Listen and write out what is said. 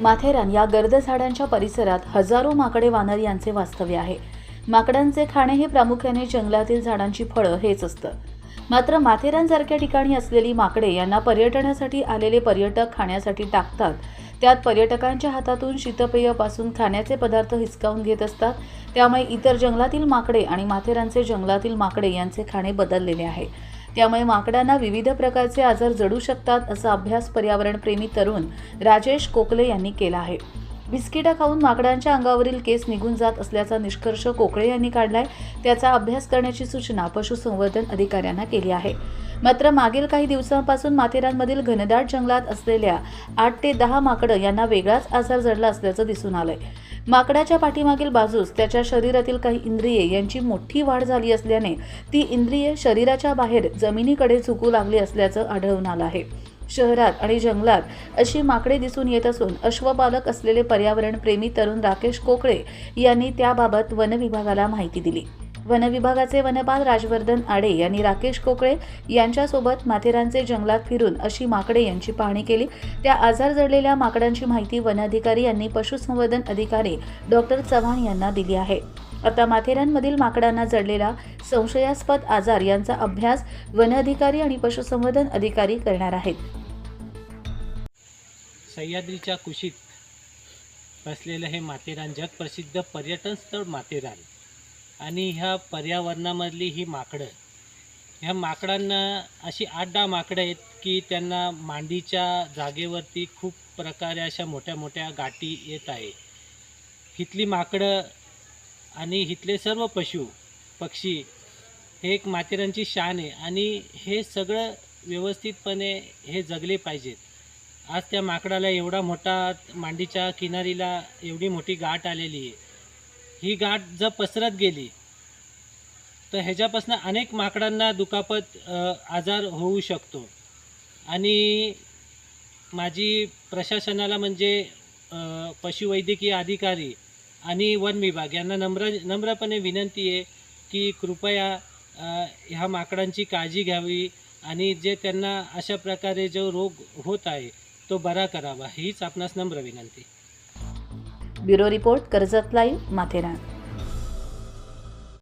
माथेरान या गर्द झाडांच्या परिसरात हजारो माकडे वानर यांचे वास्तव्य आहे. माकडांचे खाणे हे प्रामुख्याने जंगलातील झाडांची फळं हेच असतं. मात्र माथेरानसारख्या ठिकाणी असलेली माकडे यांना पर्यटनासाठी आलेले पर्यटक खाण्यासाठी टाकतात. त्यात पर्यटकांच्या हातातून शीतपेयापासून खाण्याचे पदार्थ हिसकावून घेत असतात. त्यामुळे इतर जंगलातील माकडे आणि माथेरानचे जंगलातील माकडे यांचे खाणे बदललेले आहे. त्यामुळे माकडांना विविध प्रकारचे आजार जडू शकतात असा अभ्यास पर्यावरणप्रेमी तरुण राजेश कोकले यांनी केला आहे. बिस्किटा खाऊन माकडांच्या अंगावरील केस निघून जात असल्याचा निष्कर्ष कोकळे यांनी काढलाय. त्याचा अभ्यास करण्याची सूचना पशुसंवर्धन अधिकाऱ्यांना केली आहे. मात्र मागील काही दिवसांपासून माथेरानमधील घनदाट जंगलात असलेल्या आठ ते दहा माकडं यांना वेगळाच आजार जडला असल्याचं दिसून आलंय. माकडाच्या पाठीमागील बाजूस त्याच्या शरीरातील काही इंद्रिये यांची मोठी वाढ झाली असल्याने ती इंद्रिये शरीराच्या बाहेर जमिनीकडे झुकू लागली असल्याचं आढळून आलं आहे. शहरात आणि जंगलात अशी माकडे दिसून येत असून अश्वपालक असलेले पर्यावरणप्रेमी तरुण राकेश कोकळे यांनी त्याबाबत वन विभागाला माहिती दिली. वन विभागाचे वनपाल राजवर्धन आडे यांनी राकेश कोकळे यांच्यासोबत माथेरानचे जंगलात फिरून अशी माकडे यांची पाहणी केली. त्या आजार जडलेल्या माकडांची माहिती वन अधिकारी यांनी पशुसंवर्धन अधिकारी डॉक्टर चव्हाण यांना दिली आहे. आता माथेरानमधील माकडांना जडलेला संशयास्पद आजार यांचा अभ्यास वन अधिकारी आणि पशुसंवर्धन अधिकारी करणार आहेत. सह्याद्रीच्या कुशीत बसलेलं हे माथेरान जगप्रसिद्ध पर्यटन स्थळ माथेरान. आणि ह्या पर्यावरणामधली ही माकडं. ह्या माकडांना अशी आठ दहा माकडं आहेत की त्यांना मांडीच्या जागेवरती खूप प्रकारे अशा मोठ्या मोठ्या गाठी येत आहे. इथली माकडं आणि इथले सर्व पशु पक्षी हे एक माथेरानची शान आहे. आणि हे सगळं व्यवस्थितपणे हे जगले पाहिजेत. आज त्या माकडाला एवढा मोठा मांडीच्या किनारीला एवढी मोठी गाठ आलेली आहे. ही गाठ जर पसरत गेली तर ह्याच्यापासून अनेक माकडांना दुखापत आजार होऊ शकतो. आणि माझी प्रशासनाला म्हणजे पशुवैद्यकीय अधिकारी आणि वन विभाग यांना नम्र नम्रपणे विनंती आहे की कृपया ह्या माकडांची काळजी घ्यावी आणि जे त्यांना अशा प्रकारे जो रोग होत आहे तो बरा करावा हीच आपणास नम्र विनंती. Bureau report Karjat live Matheran.